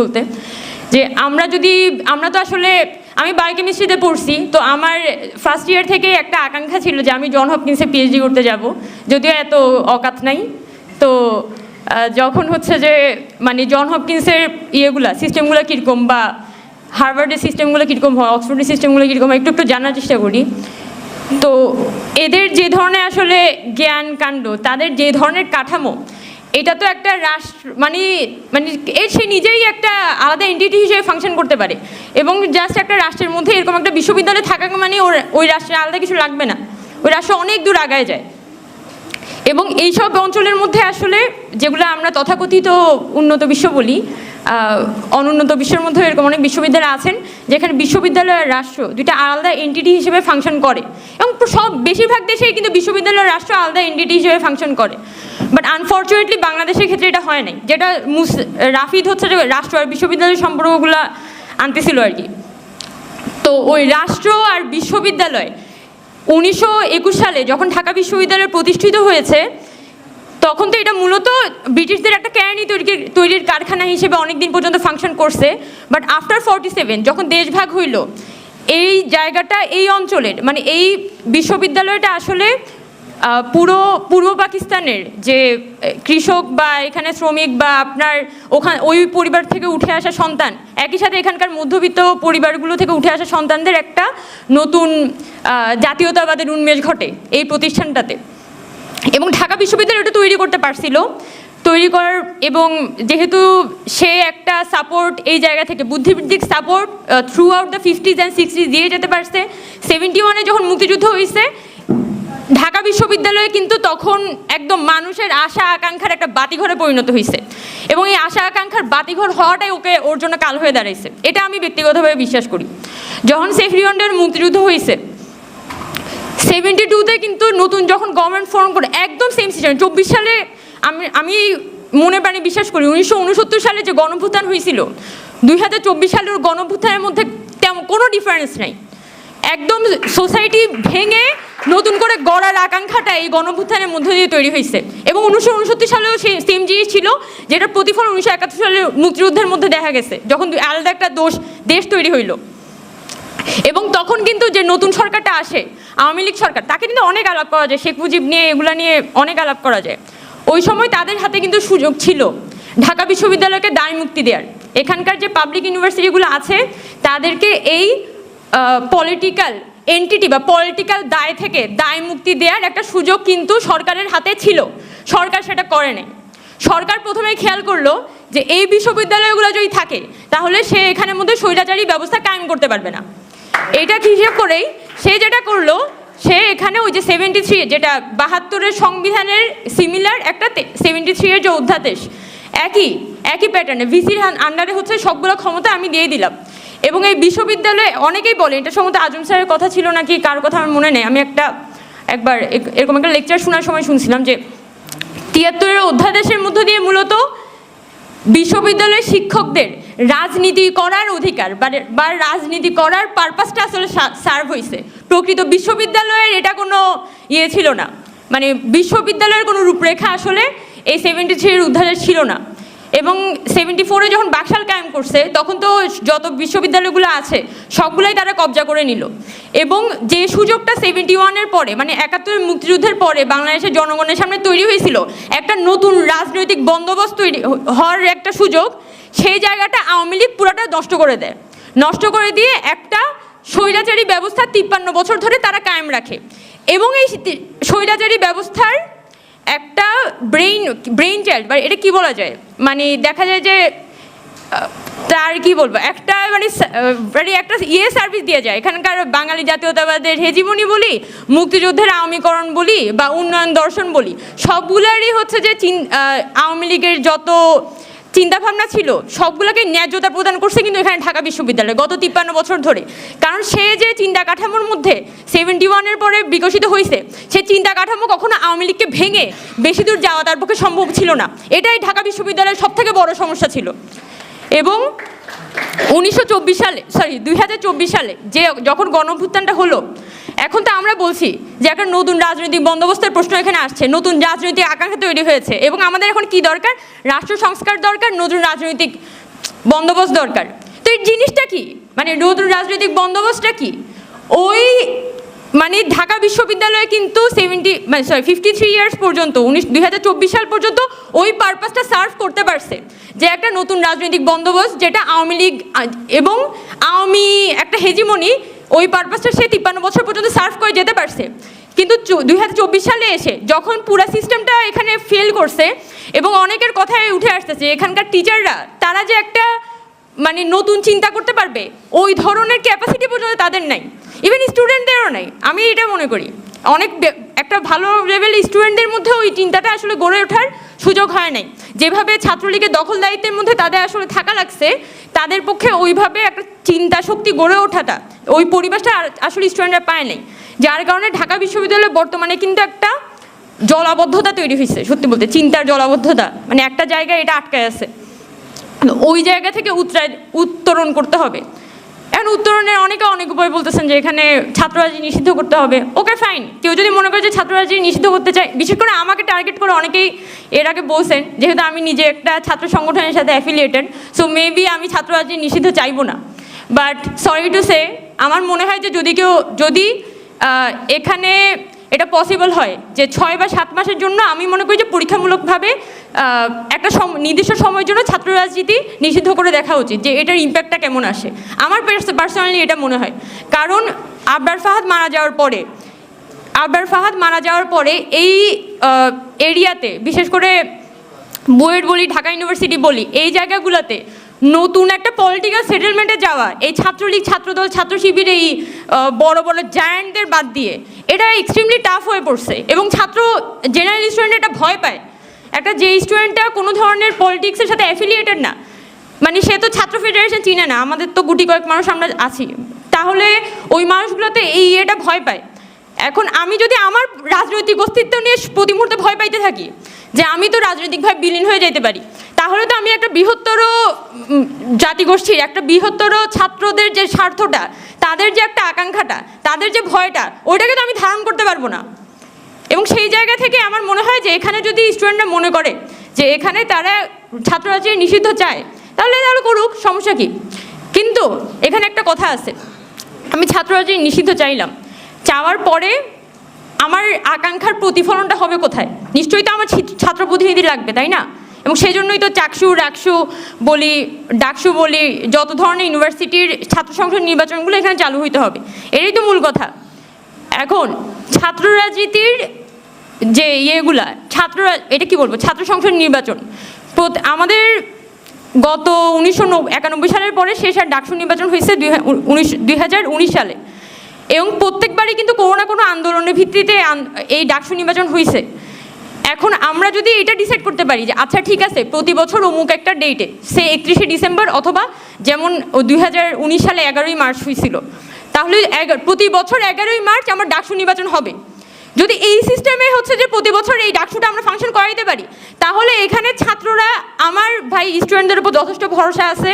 বলতে, যে আমরা যদি, আমরা তো আসলে, আমি বায়োকেমিস্ট্রিতে পড়ছি, তো আমার ফার্স্ট ইয়ার থেকে একটা আকাঙ্ক্ষা ছিল যে আমি জন হপকিন্সে পিএইচডি করতে যাব, যদিও এত অকাত নাই। তো যখন হচ্ছে যে মানে জন হপকিন্সের ইয়েগুলা সিস্টেমগুলো কীরকম বা হার্ভার্ডের সিস্টেমগুলো কীরকম হয় অক্সফোর্ডের সিস্টেমগুলো কীরকম একটু একটু জানার চেষ্টা করি। তো, এদের যে ধরনের আসলে জ্ঞান কাণ্ড, তাদের যে ধরনের কাঠামো এটা তো একটা রাষ্ট্র মানে মানে এর সে নিজেই একটা আলাদা এন্টিটি হিসেবে ফাংশন করতে পারে। এবং জাস্ট একটা রাষ্ট্রের মধ্যে এরকম একটা বিশ্ববিদ্যালয় থাকা মানে ওর, ওই রাষ্ট্রে আলাদা কিছু লাগবে না। ওই রাষ্ট্র অনেক দূর আগায় যায়। এবং এইসব অঞ্চলের মধ্যে আসলে যেগুলো আমরা তথাকথিত উন্নত বিশ্ব বলি অনুন্নত বিশ্বের মধ্যে এরকম অনেক বিশ্ববিদ্যালয় আছেন, যেখানে বিশ্ববিদ্যালয় রাষ্ট্র দুইটা আলাদা এন্টিটি হিসেবে ফাংশন করে। এবং সব বেশিরভাগ দেশেই কিন্তু বিশ্ববিদ্যালয়ের রাষ্ট্র আলাদা এন্টিটি হিসেবে ফাংশন করে। বাট আনফর্চুনেটলি বাংলাদেশের ক্ষেত্রে এটা হয় নাই। যেটা মুস, রাফিদ হচ্ছে যে রাষ্ট্র আর বিশ্ববিদ্যালয়ের সম্পর্কগুলো আনতেছিল আর কি। তো ওই রাষ্ট্র আর বিশ্ববিদ্যালয় উনিশশো একুশ সালে যখন ঢাকা বিশ্ববিদ্যালয় প্রতিষ্ঠিত হয়েছে তখন তো এটা মূলত ব্রিটিশদের একটা কেরানি তৈরি তৈরির কারখানা হিসেবে অনেক দিন পর্যন্ত ফাংশন করছে। বাট আফটার ফর্টি সেভেন যখন দেশভাগ হইল, এই জায়গাটা, এই অঞ্চলের মানে এই বিশ্ববিদ্যালয়টা আসলে পুরো, পূর্ব পাকিস্তানের যে কৃষক বা এখানে শ্রমিক বা আপনার ওখান, ওই পরিবার থেকে উঠে আসা সন্তান, একই সাথে এখানকার মধ্যবিত্ত পরিবারগুলো থেকে উঠে আসা সন্তানদের একটা নতুন জাতীয়তাবাদের উন্মেষ ঘটে এই প্রতিষ্ঠানটাতে। এবং ঢাকা বিশ্ববিদ্যালয় এটা তৈরি করতে পারছিল। তৈরি করার এবং যেহেতু সে একটা সাপোর্ট এই জায়গা থেকে, বুদ্ধিবৃত্তিক support throughout the fifties and sixties দিয়ে যেতে পারছে। সেভেন্টি ওয়ানে যখন মুক্তিযুদ্ধ হয়েছে, ঢাকা বিশ্ববিদ্যালয়ে কিন্তু তখন একদম মানুষের আশা আকাঙ্ক্ষার একটা বাতিঘরে পরিণত হয়েছে। এবং এই আশা আকাঙ্ক্ষার বাতিঘর হওয়াটাই ওকে, ওর জন্য কাল হয়ে দাঁড়াইছে। এটা আমি ব্যক্তিগতভাবে বিশ্বাস করি। যখন সেফ সেফরিয়ন্ডের মুক্তিযুদ্ধ হয়েছে সেভেন্টি টুতে কিন্তু নতুন যখন গভর্নমেন্ট ফর্ম করে, একদম সেম সিস্টেম চব্বিশ সালে আমি আমি মনে প্রাণে বিশ্বাস করি, উনিশশো উনসত্তর সালে যে গণভুত্থান হয়েছিল, দুই হাজার চব্বিশ সালের গণভুত্থানের মধ্যে তেমন কোনো ডিফারেন্স নাই। একদম সোসাইটি ভেঙে নতুন করে গড়ার আকাঙ্ক্ষাটা এই গণভুত্থানের মধ্য দিয়ে তৈরি হয়েছে। এবং উনিশশো উনসত্তর সালেও সেই সেম জিনিস ছিল, যেটার প্রতিফলন উনিশশো একাত্তর সালের মুক্তিযুদ্ধের মধ্যে দেখা গেছে, যখন আলাদা একটা দোষ, দেশ তৈরি হইল। এবং তখন কিন্তু যে নতুন সরকারটা আসে, আওয়ামী লীগ সরকার, তাকে কিন্তু অনেক আলাপ করা যায়, শেখ মুজিব নিয়ে, এগুলা নিয়ে অনেক আলাপ করা যায়। ওই সময় তাদের হাতে কিন্তু সুযোগ ছিল ঢাকা বিশ্ববিদ্যালয়কে দায় মুক্তি দেওয়ার এখানকার যে পাবলিক ইউনিভার্সিটিগুলো আছে, তাদেরকে এই পলিটিক্যাল এন্টিটি বা পলিটিক্যাল দায় থেকে দায় মুক্তি দেওয়ার একটা সুযোগ কিন্তু সরকারের হাতে ছিল। সরকার সেটা করে নেয় সরকার প্রথমে খেয়াল করল যে এই বিশ্ববিদ্যালয়গুলো যদি থাকে, তাহলে সে এখানের মধ্যে স্বৈরাচারী ব্যবস্থা কায়েম করতে পারবে না। এইটা হিসেব করেই? সে যেটা করল, সে এখানে ওই যে সেভেন্টি থ্রি যেটা বাহাত্তরের সংবিধানের সিমিলার একটা সেভেন্টি থ্রি এর যে অধ্যাদেশ, একই একই প্যাটার্নে ভিসির আন্ডারে হচ্ছে সবগুলো ক্ষমতা আমি দিয়ে দিলাম। এবং এই বিশ্ববিদ্যালয়ে অনেকেই বলে, এটা সম্ভবত আজম স্যারের কথা ছিল নাকি, কার কথা আমার মনে নেই, আমি একটা একবার এরকম একটা লেকচার শোনার সময় শুনছিলাম যে তিয়াত্তরের অধ্যাদেশের মধ্য দিয়ে মূলত বিশ্ববিদ্যালয়ের শিক্ষকদের রাজনীতি করার অধিকার বা- বা রাজনীতি করার পারপাসটা আসলে সার্ভ হয়েছে প্রকৃত বিশ্ববিদ্যালয়ের এটা কোনো ইয়ে ছিল না। মানে বিশ্ববিদ্যালয়ের কোনো রূপরেখা আসলে এই সেভেন্টি থ্রির উদ্ধারের ছিল না। এবং সেভেন্টি ফোরে যখন বাকশাল কায়েম করছে, তখন তো যত বিশ্ববিদ্যালয়গুলো আছে, সবগুলাই তারা কবজা করে নিল। এবং যে সুযোগটা সেভেন্টি ওয়ানের পরে মানে একাত্তরের মুক্তিযুদ্ধের পরে বাংলাদেশের জনগণের সামনে তৈরি হয়েছিল, একটা নতুন রাজনৈতিক বন্দোবস্ত তৈরি হওয়ার একটা সুযোগ, সেই জায়গাটা আওয়ামী লীগ পুরাটা নষ্ট করে দেয়। নষ্ট করে দিয়ে একটা স্বৈরাচারী ব্যবস্থা তিপ্পান্ন বছর ধরে তারা কায়েম রাখে। এবং এই স্বৈরাচারী ব্যবস্থার একটা ব্রেইন ব্রেইন চাইল্ড বা এটা কী বলা যায়? মানে দেখা যায় যে তার কি বলব? একটা মানে মানে একটা ইয়ে সার্ভিস দিয়ে যায়। এখানকার বাঙালি জাতীয়তাবাদের হেজিমনি বলি, মুক্তিযুদ্ধের আওয়ামীকরণ বলি, বা উন্নয়ন দর্শন বলি, সবগুলারই হচ্ছে যে চিন- আওয়ামী লীগের যত চিন্তাভাবনা ছিল, সবগুলোকে ন্যায্যতা প্রদান করছে কিন্তু এখানে ঢাকা বিশ্ববিদ্যালয় গত তিপ্পান্ন বছর ধরে। কারণ সে যে চিন্তা কাঠামোর মধ্যে সেভেন্টি ওয়ানের পরে বিকশিত হয়েছে, সে চিন্তা কাঠামো কখনো আওয়ামী লীগকে ভেঙে বেশি দূর যাওয়া তার পক্ষে সম্ভব ছিল না। এটাই ঢাকা বিশ্ববিদ্যালয়ের সব থেকে বড় সমস্যা ছিল। এবং উনিশশো চব্বিশ সালে সরি দুই হাজার চব্বিশ সালে যে যখন গণভুত্থানটা হলো এখন তো আমরা বলছি যে একটা নতুন রাজনৈতিক বন্দোবস্তের প্রশ্ন এখানে আসছে, নতুন রাজনৈতিক আকাঙ্ক্ষা তৈরি হয়েছে এবং আমাদের এখন কি দরকার? রাষ্ট্র সংস্কার দরকার, নতুন রাজনৈতিক বন্দোবস্ত দরকার। তো এই জিনিসটা কি? মানে নতুন রাজনৈতিক বন্দোবস্তটা কি? ওই মানে ঢাকা বিশ্ববিদ্যালয়ে কিন্তু সেভেন্টি মানে সরি ফিফটি থ্রি ইয়ার্স পর্যন্ত, উনিশ, দুই সাল পর্যন্ত ওই পারপাসটা সার্ভ করতে পারছে যে একটা নতুন রাজনৈতিক বন্দোবস্ত যেটা আওয়ামী লীগ এবং আওয়ামী একটা হেজিমনি ওই পারপাসটা সে তিপ্পান্ন বছর পর্যন্ত সার্ভ করে যেতে পারছে। কিন্তু দুই হাজার চব্বিশ সালে এসে যখন পুরো সিস্টেমটা এখানে ফেল করছে এবং অনেকের কথায় উঠে আসতেছে, এখানকার টিচাররা তারা যে একটা মানে নতুন চিন্তা করতে পারবে, ওই ধরনের ক্যাপাসিটি পর্যন্ত তাদের নাই। ইভেন স্টুডেন্টদেরও নাই। আমি এটা মনে করি। অনেক একটা ভালো লেভেল স্টুডেন্টদের মধ্যে ওই চিন্তাটা আসলে গড়ে ওঠার সুযোগ হয় নাই। যেভাবে ছাত্রলীগের দখল দায়িত্বের মধ্যে তাদের আসলে থাকা লাগছে তাদের পক্ষে ওইভাবে একটা চিন্তা শক্তি গড়ে ওঠাটা, ওই পরিবেশটা আসলে স্টুডেন্টরা পায় নাই। যার কারণে ঢাকা বিশ্ববিদ্যালয়ে বর্তমানে কিন্তু একটা জলাবদ্ধতা তৈরি হয়েছে সত্যি বলতে, চিন্তার জলাবদ্ধতা। মানে একটা জায়গায় এটা আটকে আছে। ওই জায়গা থেকে উত্তরণ করতে হবে। এখন উত্তরণের অনেকে অনেক উপায় বলতেছেন যে এখানে ছাত্ররাজি নিষিদ্ধ করতে হবে। ওকে ফাইন কেউ যদি মনে করে যে ছাত্ররাজি নিষিদ্ধ করতে চায়, বিশেষ করে আমাকে টার্গেট করে অনেকেই এর আগে বলছেন, যেহেতু আমি নিজে একটা ছাত্র সংগঠনের সাথে অ্যাফিলিয়েটেড সো মেবি আমি ছাত্ররাজি নিষিদ্ধ চাইব না। বাট সরি টু সে আমার মনে হয় যে যদি কেউ, যদি এখানে এটা পসিবল হয় যে ছয় বা সাত মাসের জন্য আমি মনে করি যে পরীক্ষামূলকভাবে একটা নির্দিষ্ট সময়ের জন্য ছাত্র রাজনীতি নিষিদ্ধ করে দেখা উচিত যে এটার ইম্প্যাক্টটা কেমন আসে। আমার পার্সোনালি এটা মনে হয়। কারণ আবরার ফাহাদ মারা যাওয়ার পরে, আবরার ফাহাদ মারা যাওয়ার পরে এই এরিয়াতে বিশেষ করে বুয়েট বলি, ঢাকা ইউনিভার্সিটি বলি, এই জায়গাগুলোতে নতুন একটা পলিটিক্যাল সেটেলমেন্টে যাওয়া, এই ছাত্রলীগ, ছাত্রদল, ছাত্র শিবির, এই বড় বড় জায়ান্টদের বাদ দিয়ে, এটা এক্সট্রিমলি টাফ হয়ে পড়ছে এবং ছাত্র জেনারেল স্টুডেন্ট এটা ভয় পায়। একটা যে স্টুডেন্টটা কোনো ধরনের পলিটিক্সের সাথে অ্যাফিলিয়েটেড না মানে সে তো ছাত্র ফেডারেশন চিনে না, আমাদের তো গুটি কয়েক মানুষ আমরা আছি, তাহলে ওই মানুষগুলোতে এই ইয়েটা ভয় পায়। এখন আমি যদি আমার রাজনৈতিক অস্তিত্ব নিয়ে প্রতি মুহূর্তে ভয় পাইতে থাকি যে আমি তো রাজনৈতিকভাবে বিলীন হয়ে যেতে পারি। তাহলে তো আমি একটা বৃহত্তর জাতিগোষ্ঠীর, একটা বৃহত্তর ছাত্রদের যে স্বার্থটা, তাদের যে একটা আকাঙ্ক্ষাটা, তাদের যে ভয়টা, ওইটাকে তো আমি ধারণ করতে পারব না। এবং সেই জায়গা থেকে আমার মনে হয় যে এখানে যদি স্টুডেন্টরা মনে করে যে এখানে তারা ছাত্ররাজ্যে নিষিদ্ধ চায়, তাহলে তাহলে করুক, সমস্যা কি? কিন্তু এখানে একটা কথা আছে। আমি ছাত্ররাজ্যে নিষিদ্ধ চাইলাম। চাওয়ার পরে আমার আকাঙ্ক্ষার প্রতিফলনটা হবে কোথায়? নিশ্চয়ই তো আমার ছাত্র প্রতিনিধি লাগবে, তাই না? এবং সেই জন্যই তো চাকসু ডাকসু বলি ডাকসু বলি, যত ধরনের ইউনিভার্সিটির ছাত্র সংসদ নির্বাচনগুলো এখানে চালু হইতে হবে। এটাই তো মূল কথা। এখন, ছাত্র রাজনীতির যে ইয়েগুলা, ছাত্র এটা কি বলব? ছাত্র সংসদ নির্বাচন। আমাদের গত উনিশশো একানব্বই সালের পরে শেষ আর ডাকসু নির্বাচন হয়েছে দুই সালে। এবং প্রত্যেকবারই কিন্তু কোনো না কোনো আন্দোলনের ভিত্তিতে এই ডাকসু নির্বাচন হয়েছে এখন আমরা যদি এটা ডিসাইড করতে পারি যে আচ্ছা ঠিক আছে, প্রতি বছর অমুক একটা ডেটে সে একত্রিশে ডিসেম্বর অথবা যেমন দুই হাজার উনিশ সালে এগারোই মার্চ হয়েছিল তাহলে প্রতি বছর এগারোই মার্চ আমার ডাকসু নির্বাচন হবে। যদি এই সিস্টেমে হচ্ছে যে প্রতি বছর এই ডাকসুটা আমরা ফাংশন করাইতে পারি, তাহলে এখানে ছাত্ররা, আমার ভাই স্টুডেন্টদের উপর যথেষ্ট ভরসা আছে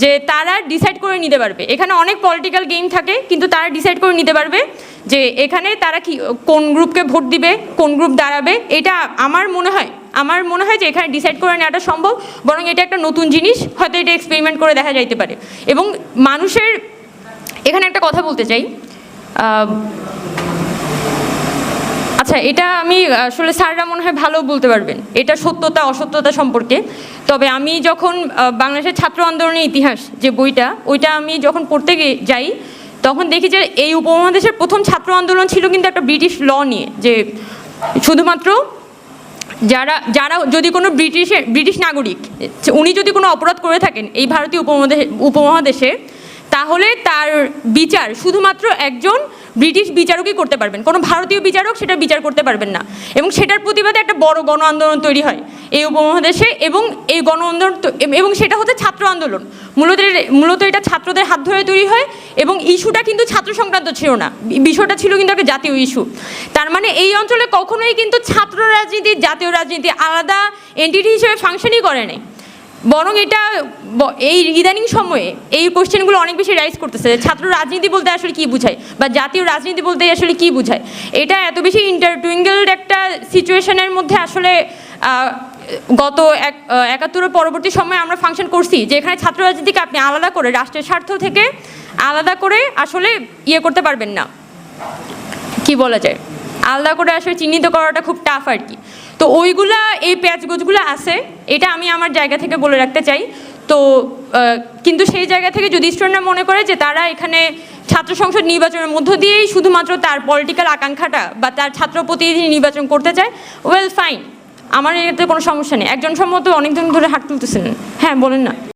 যে তারা ডিসাইড করে নিতে পারবে। এখানে অনেক পলিটিক্যাল গেম থাকে, কিন্তু তারা ডিসাইড করে নিতে পারবে যে এখানে তারা কি, কোন গ্রুপকে ভোট দিবে, কোন গ্রুপ দাঁড়াবে, এটা আমার মনে হয়, আমার মনে হয় যে এখানে ডিসাইড করে নেওয়াটা সম্ভব, বরং এটা একটা নতুন জিনিস, হয়তো এটা এক্সপেরিমেন্ট করে দেখা যাইতে পারে। এবং মানুষের, এখানে একটা কথা বলতে চাই আচ্ছা এটা আমি আসলে স্যাররা মনে হয় ভালো বলতে পারবেন। এটা সত্যতা, অসত্যতা সম্পর্কে। তবে আমি যখন বাংলাদেশের ছাত্র আন্দোলনের ইতিহাস যে বইটা, ওইটা আমি যখন পড়তে যাই, তখন দেখি যে এই উপমহাদেশের প্রথম ছাত্র আন্দোলন ছিল কিন্তু একটা ব্রিটিশ ল নিয়ে, যে শুধুমাত্র যারা যারা যদি কোনো ব্রিটিশের, ব্রিটিশ নাগরিক উনি যদি কোনো অপরাধ করে থাকেন এই ভারতীয় উপমহাদেশে উপমহাদেশে, তাহলে তার বিচার শুধুমাত্র একজন ব্রিটিশ বিচারকই করতে পারবেন। কোনো ভারতীয় বিচারক সেটা বিচার করতে পারবেন না। এবং সেটার প্রতিবাদে একটা বড় গণ আন্দোলন তৈরি হয় এই উপমহাদেশে এবং এই গণ আন্দোলন এবং সেটা হচ্ছে ছাত্র আন্দোলন। মূলত মূলত এটা ছাত্রদের হাত ধরে তৈরি হয় এবং ইস্যুটা কিন্তু ছাত্র সংক্রান্ত ছিল না। বিষয়টা ছিল কিন্তু একটা জাতীয় ইস্যু। তার মানে এই অঞ্চলে কখনোই কিন্তু ছাত্র রাজনীতি, জাতীয় রাজনীতি আলাদা এন্টিটি হিসেবে ফাংশনই করে নাই। বরং এটা এই ইদানিং সময়ে এই কোশ্চেনগুলো অনেক বেশি রাইজ করতেছে ছাত্র রাজনীতি বলতে আসলে কি বোঝায়? বা জাতীয় রাজনীতি বলতে আসলে কি বোঝায়? এটা এত বেশি ইন্টারটুইঙ্গেলড একটা সিচুয়েশনের মধ্যে আসলে গত এক একাত্তরের পরবর্তী সময়ে আমরা ফাংশন করছি, যেখানে ছাত্র রাজনীতিকে আপনি আলাদা করে, রাষ্ট্রের স্বার্থ থেকে আলাদা করে আসলে ইয়ে করতে পারবেন না। কি বলা যায়? আলাদা করে আসলে চিহ্নিত করাটা খুব টাফ আর কি। তো ওইগুলা, এই প্যাচগোজগুলো আছে। এটা আমি আমার জায়গা থেকে বলে রাখতে চাই। তো কিন্তু সেই জায়গা থেকে যদি স্টুডেন্টরা মনে করে যে তারা এখানে ছাত্র সংসদ নির্বাচনের মধ্য দিয়েই শুধুমাত্র তার পলিটিক্যাল আকাঙ্ক্ষাটা বা তার ছাত্র প্রতিনিধি নির্বাচন করতে চায়। ওয়েল ফাইন আমার এতে কোনো সমস্যা নেই। একজন সম্মত অনেকজন ধরে হাত তুলতেছেন। হ্যাঁ বলেন না।